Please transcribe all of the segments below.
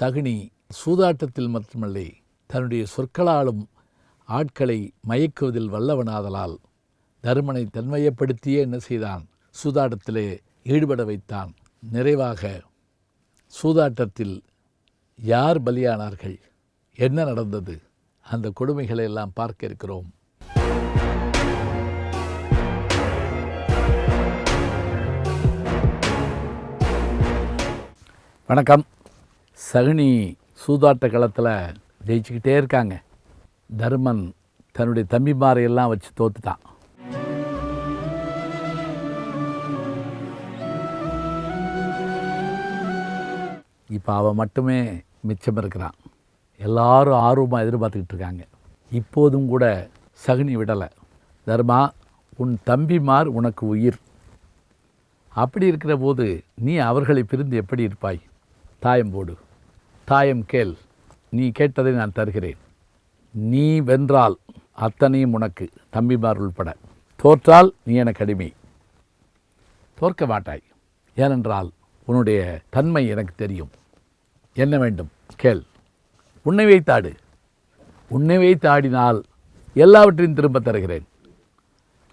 சகுனி சூதாட்டத்தில் மட்டுமல்ல தன்னுடைய சொற்களாலும் ஆட்களை மயக்குவதில் வல்லவனாதலால் தருமனை தன்மையப்படுத்தியே என்ன செய்தான்? சூதாட்டத்திலே ஈடுபட வைத்தான். நிறைவாக சூதாட்டத்தில் யார் பலியானார்கள்? என்ன நடந்தது? அந்த கொடுமைகளை எல்லாம் பார்க்க இருக்கிறோம். வணக்கம். சகுனி சூதாட்ட களத்தில் ஜெயிச்சுக்கிட்டே இருக்காங்க. தர்மன் தன்னுடைய தம்பிமாரையெல்லாம் வச்சு தோத்துட்டான். இப்போ அவன் மட்டுமே மிச்சம் இருக்கிறான். எல்லாரும் ஆர்வமாக எதிர்பார்த்துக்கிட்டு இருக்காங்க. இப்போதும் கூட சகுனி விடலை. தர்மா உன் தம்பிமார் உனக்கு உயிர். அப்படி இருக்கிற போது நீ அவர்களை பிரிந்து எப்படி இருப்பாய்? தாயம் போடு. தாயம் கேள். நீ கேட்டதை நான் தருகிறேன். நீ வென்றால் அத்தனையும் உனக்கு தம்பிமார் உள்பட. தோற்றால் நீ எனக்கு அடிமை. தோற்க மாட்டாய். ஏனென்றால் உன்னுடைய தன்மை எனக்கு தெரியும். என்ன வேண்டும்? கேள். உன்னை வைத்தாடு. உன்னை வைத்தாடினால் எல்லாவற்றையும் திரும்ப தருகிறேன்.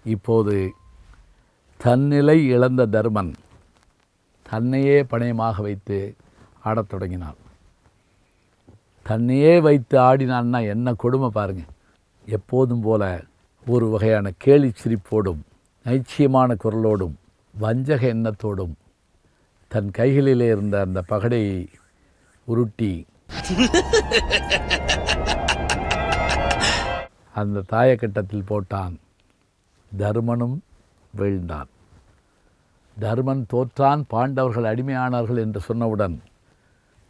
இப்போது தன்னிலை இழந்த தர்மன் தன்னையே பணயமாக வைத்து ஆடத் தொடங்கினான் தன்னையே வைத்து ஆடினான்னா என்ன கொடுமை பாருங்கள் எப்போதும் போல ஒரு வகையான கேலி சிரிப்போடும் நைச்சியமான குரலோடும் வஞ்சக எண்ணத்தோடும் தன் கைகளிலே இருந்த அந்த பகடையை உருட்டி அந்த தாயக்கட்டத்தில் போட்டான். தருமனும் வீழ்ந்தான். தருமன் தோற்றான் பாண்டவர்கள் அடிமையானார்கள் என்று சொன்னவுடன்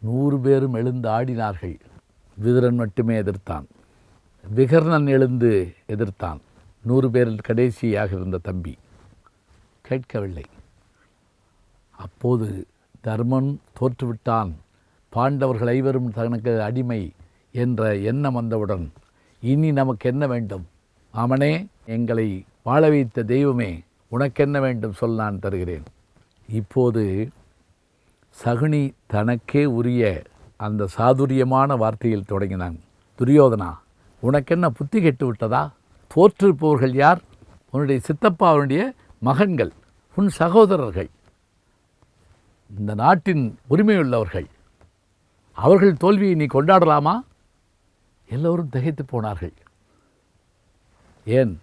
நூறு பேரும் எழுந்து ஆடினார்கள். விதுரன் மட்டுமே எதிர்த்தான். விகர்ணன் எழுந்து எதிர்த்தான். நூறு பேரில் கடைசியாக இருந்த தம்பி. கேட்கவில்லை. அப்போது தர்மன் தோற்றுவிட்டான். பாண்டவர்கள் ஐவரும் தனக்கு அடிமை என்ற எண்ணம் வந்தவுடன் இனி நமக்கு என்ன வேண்டும்? அவனே எங்களை வாழ வைத்த தெய்வமே உனக்கென்ன வேண்டும் சொல் நான் தருகிறேன். இப்போது சகுனி தனக்கே உரிய அந்த சாதுரியமான வார்த்தையில் தொடங்கினான். துரியோதனா உனக்கென்ன புத்தி கெட்டு விட்டதா? தோற்றிருப்பவர்கள் யார்? உன்னுடைய சித்தப்பாவுடைய மகன்கள் உன் சகோதரர்கள். இந்த நாட்டின் உரிமையுள்ளவர்கள். அவர்கள் தோல்வியை நீ கொண்டாடலாமா? எல்லோரும் திகைத்து போனார்கள். ஏன்?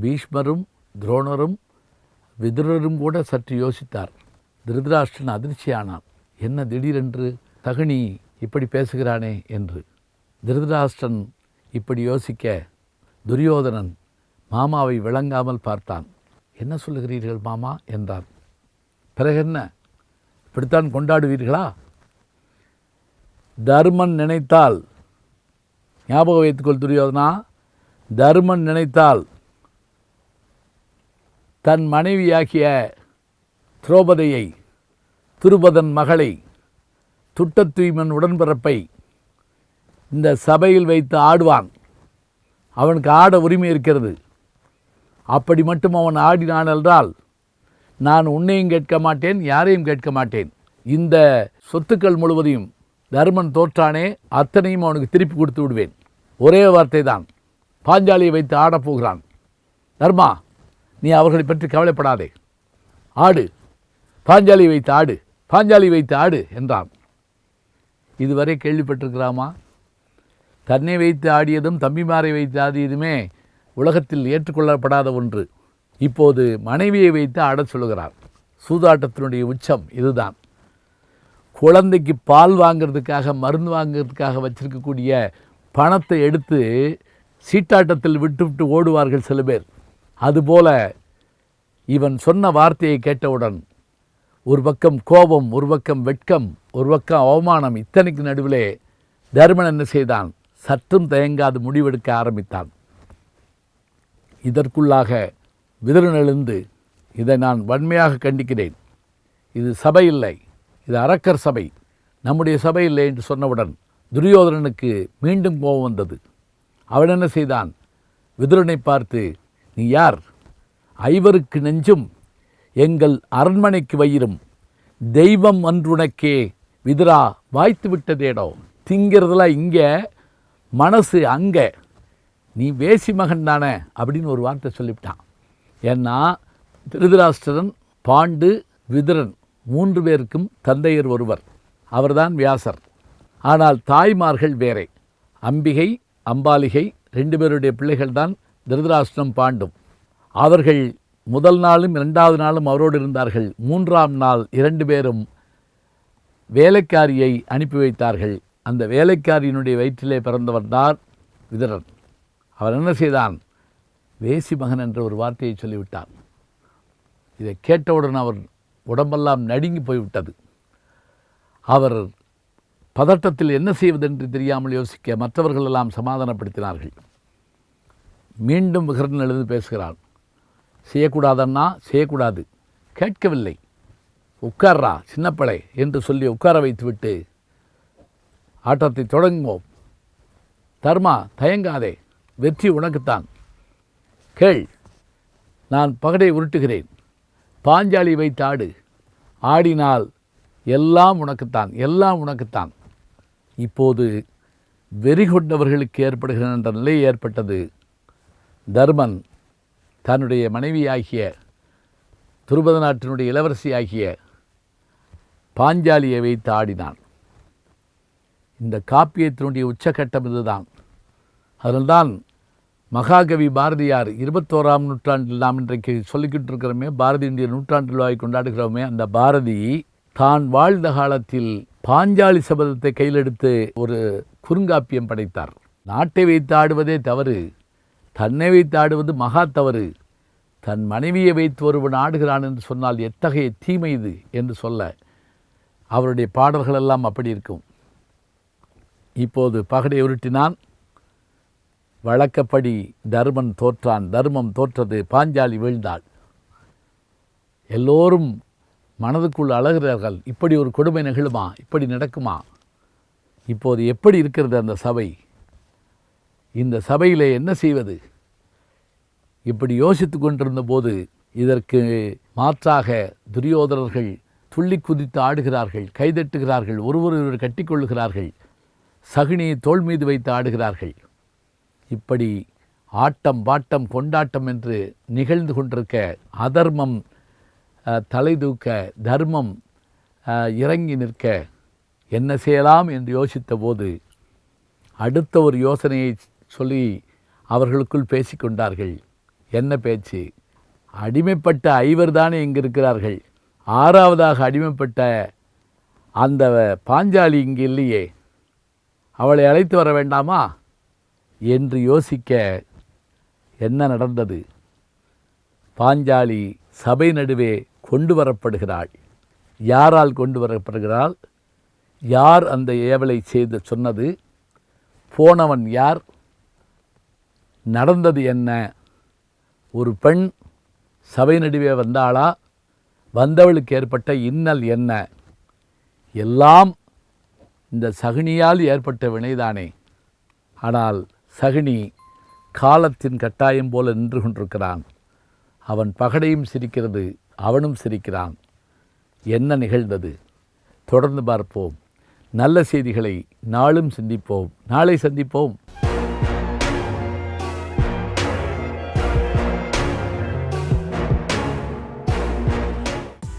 பீஷ்மரும் துரோணரும் விதுரரும் கூட சற்று யோசித்தார். திருதராஷ்டிரன் அதிர்ச்சியானான். என்ன திடீரென்று தகுனி இப்படி பேசுகிறானே? என்று. திருதராஷ்டிரன் இப்படி யோசிக்க துரியோதனன் மாமாவை விளங்காமல் பார்த்தான். என்ன சொல்லுகிறீர்கள் மாமா? என்றான். பிறகு என்ன? இப்படித்தான் கொண்டாடுவீர்களா? தர்மன் நினைத்தால். ஞாபகம் வைத்துக்கொள் துரியோதனா. தர்மன் நினைத்தால் தன் மனைவியாகிய துரோபதையை திருபதன் மகளை துட்டத்தூய்மன் உடன்பிறப்பை இந்த சபையில் வைத்து ஆடுவான். அவனுக்கு ஆட உரிமை இருக்கிறது. அப்படி மட்டும் அவன் ஆடினான் என்றால் நான் உன்னையும் கேட்க மாட்டேன் யாரையும் கேட்க மாட்டேன். இந்த சொத்துக்கள் முழுவதையும் தர்மன் தோற்றானே அத்தனையும் அவனுக்கு திருப்பி கொடுத்து விடுவேன். ஒரே வார்த்தை தான் பாஞ்சாலியை வைத்து ஆடப் போகிறான். தர்மா நீ அவர்களை பற்றி கவலைப்படாதே. ஆடு. பாஞ்சாலி வைத்து ஆடு பாஞ்சாலி வைத்து ஆடு என்றான். இதுவரை கேள்விப்பட்டிருக்கிறாமா? தன்னை வைத்து ஆடியதும் தம்பிமாரை வைத்து ஆடியதுமே உலகத்தில் ஏற்றுக்கொள்ளப்படாத ஒன்று. இப்போது மனைவியை வைத்து ஆடச் சொல்லுகிறார் சூதாட்டத்தினுடைய உச்சம் இதுதான். குழந்தைக்கு பால் வாங்கிறதுக்காக மருந்து வாங்கிறதுக்காக வச்சிருக்கக்கூடிய பணத்தை எடுத்து சீட்டாட்டத்தில் விட்டுவிட்டு ஓடுவார்கள் சில பேர். அதுபோல இவன் சொன்ன வார்த்தையை கேட்டவுடன் ஒரு பக்கம் கோபம் ஒரு பக்கம் வெட்கம் ஒரு பக்கம் அவமானம் இத்தனைக்கு நடுவிலே தர்மன் என்ன செய்தான்? சற்றும் தயங்காது முடிவெடுக்க ஆரம்பித்தான். இதற்குள்ளாக விதரன் எழுந்து இதை நான் வன்மையாக கண்டிக்கிறேன். இது சபை இல்லை. இது அரக்கர் சபை. நம்முடைய சபை இல்லை என்று சொன்னவுடன் துரியோதனனுக்கு மீண்டும் கோபம் வந்தது. அவன் என்ன செய்தான்? விதுரனை பார்த்து நீ யார்? ஐவருக்கு நெஞ்சும் எங்கள் அரண்மனைக்கு வயிறும். தெய்வம் அன்றுனக்கே விதுரா வாய்த்து விட்டதேடோ. திங்கிறதுலாம் இங்கே மனசு அங்கே. நீ வேசி மகன் தானே அப்படின்னு ஒரு வார்த்தை சொல்லிவிட்டான். ஏன்னா திருதராஷ்டிரன் பாண்டு விதுரன் மூன்று பேருக்கும் தந்தையர் ஒருவர். அவர்தான் வியாசர். ஆனால் தாய்மார்கள் வேறே. அம்பிகை அம்பாலிகை ரெண்டு பேருடைய பிள்ளைகள் தான் திருதராஷ்டிரம் பாண்டும். அவர்கள் முதல் நாளும் இரண்டாவது நாளும் அவரோடு இருந்தார்கள். மூன்றாம் நாள் இரண்டு பேரும் வேலைக்காரியை அனுப்பி வைத்தார்கள். அந்த வேலைக்காரியினுடைய வயிற்றிலே பிறந்தவர் தான் விதரன். அவர் என்ன செய்தான்? வேசி மகன் என்ற ஒரு வார்த்தையை சொல்லிவிட்டார். இதை கேட்டவுடன் அவர் உடம்பெல்லாம் நடுங்கி போய்விட்டது. அவர் பதட்டத்தில் என்ன செய்வதென்று தெரியாமல் யோசிக்க மற்றவர்களெல்லாம் சமாதானப்படுத்தினார்கள். மீண்டும் விகரன் எழுந்து பேசுகிறான். செய்யக்கூடாதன்னா செய்யக்கூடாது. கேட்கவில்லை. உட்கார்றா சின்னப்பளை என்று சொல்லி உட்கார வைத்துவிட்டு ஆட்டத்தை தொடங்குவோம். தர்மா தயங்காதே. வெற்றி உனக்குத்தான். கேள். நான் பகடை உருட்டுகிறேன். பாஞ்சாலி வைத்து ஆடு. ஆடினால் எல்லாம் உனக்குத்தான் எல்லாம் உனக்குத்தான். இப்போது வெறி கொண்டவர்களுக்கு ஏற்படுகிற என்ற நிலை ஏற்பட்டது. தர்மன் தன்னுடைய மனைவியாகிய துருபத நாட்டினுடைய இளவரசியாகிய பாஞ்சாலியை வைத்து ஆடினான். இந்த காப்பியத்தினுடைய உச்சக்கட்டம் இதுதான். அதனால்தான் மகாகவி பாரதியார் இருபத்தோராம் நூற்றாண்டில் நாம் இன்றைக்கு சொல்லிக்கிட்டு இருக்கிறோமே பாரதியினுடைய நூற்றாண்டில் கொண்டாடுகிறோமே அந்த பாரதி தான் வாழ்ந்த காலத்தில் பாஞ்சாலி சபதத்தை கையிலெடுத்து ஒரு குறுங்காப்பியம் படைத்தார். நாட்டை வைத்து ஆடுவதே தவறு. தன்னை வைத்து ஆடுவது மகா தவறு. தன் மனைவியை வைத்து ஒருவன் ஆடுகிறான் என்று சொன்னால் எத்தகைய தீமை இது என்று சொல்ல அவருடைய பாடல்கள் எல்லாம் அப்படி இருக்கும். இப்போது பகடை உருட்டினான். வழக்கப்படி தர்மன் தோற்றான். தர்மம் தோற்றது. பாஞ்சாலி வீழ்ந்தாள். எல்லோரும் மனதுக்குள் அழகிறார்கள். இப்படி ஒரு கொடுமை நிகழுமா? இப்படி நடக்குமா? இப்போது எப்படி இருக்கிறது அந்த சபை? இந்த சபையில் என்ன செய்வது? இப்படி யோசித்து கொண்டிருந்த போது இதற்கு மாற்றாக துரியோதனர்கள் துள்ளி குதித்து ஆடுகிறார்கள் கைதட்டுகிறார்கள் ஒருவர் ஒருவர் கட்டிக்கொள்ளுகிறார்கள் சகுனியை தோள் மீது வைத்து ஆடுகிறார்கள். இப்படி ஆட்டம் பாட்டம் கொண்டாட்டம் என்று நிகழ்ந்து கொண்டிருக்க அதர்மம் தலை தூக்க தர்மம் இறங்கி நிற்க என்ன செய்யலாம் என்று யோசித்த போது அடுத்த ஒரு யோசனையை சொல்லி அவர்களுக்குள் பேசிக்கொண்டார்கள் என்ன பேச்சு? அடிமைப்பட்ட ஐவர் தானே இங்கே இருக்கிறார்கள். ஆறாவதாக அடிமைப்பட்ட அந்த பாஞ்சாலி இங்கே இல்லையே. அவளை அழைத்து வர வேண்டாமா? என்று யோசிக்க என்ன நடந்தது? பாஞ்சாலி சபை நடுவே கொண்டு வரப்படுகிறாள். யாரால் கொண்டு வரப்படுகிறாள்? யார் அந்த ஏவலை செய்து சொன்னது? போனவன் யார்? நடந்தது என்ன? ஒரு பெண் சபை நடுவே வந்தாளா? வந்தவளுக்கு ஏற்பட்ட இன்னல் என்ன? எல்லாம் இந்த சகுனியால் ஏற்பட்ட வினைதானே. ஆனால் சகுனி காலத்தின் கட்டாயம் போல நின்று கொண்டிருக்கிறான். அவன் பகடையும் சிரிக்கிறது அவனும் சிரிக்கிறான். என்ன நிகழ்ந்தது? தொடர்ந்து பார்ப்போம். நல்ல செய்திகளை நாளும் சிந்திப்போம். நாளை சந்திப்போம்.